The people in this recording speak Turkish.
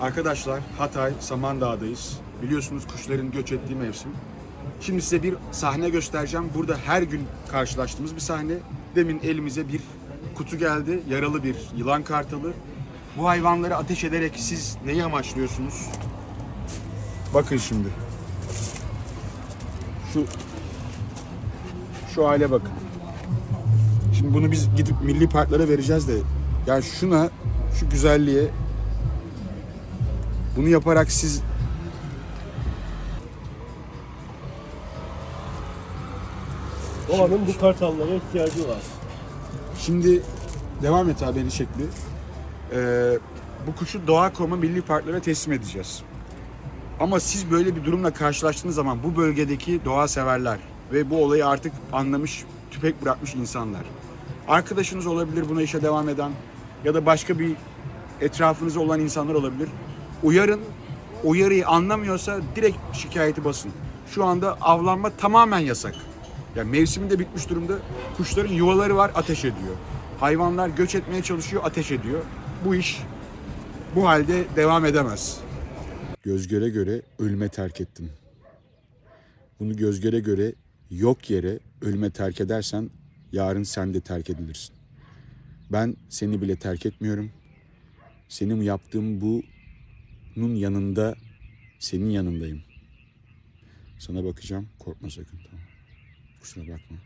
Arkadaşlar Hatay, Samandağ'dayız. Biliyorsunuz kuşların göç ettiği mevsim. Şimdi size bir sahne göstereceğim. Burada her gün karşılaştığımız bir sahne. Demin elimize bir kutu geldi. Yaralı bir yılan kartalı. Bu hayvanları ateş ederek siz neyi amaçlıyorsunuz? Bakın şimdi. Şu şu hale bakın. Şimdi bunu biz gidip milli parklara vereceğiz de yani şuna şu güzelliğe bunu yaparak siz Doğanın bu kartallara ihtiyacı var. Şimdi devam et beni şekli. Ee, bu kuşu Doğa Koma Milli Parklara teslim edeceğiz. Ama siz böyle bir durumla karşılaştığınız zaman bu bölgedeki doğa severler ve bu olayı artık anlamış, tüpek bırakmış insanlar. Arkadaşınız olabilir buna işe devam eden ya da başka bir etrafınızda olan insanlar olabilir. Uyarın, uyarıyı anlamıyorsa direkt şikayeti basın. Şu anda avlanma tamamen yasak. Yani mevsimi de bitmiş durumda. Kuşların yuvaları var, ateş ediyor. Hayvanlar göç etmeye çalışıyor, ateş ediyor. Bu iş bu halde devam edemez. Göz göre göre ölüme terk ettin. Bunu göz göre göre yok yere ölüme terk edersen yarın sen de terk edilirsin. Ben seni bile terk etmiyorum. Senin yaptığın bunun yanında senin yanındayım. Sana bakacağım. Korkma sakın tamam. Kusura bakma.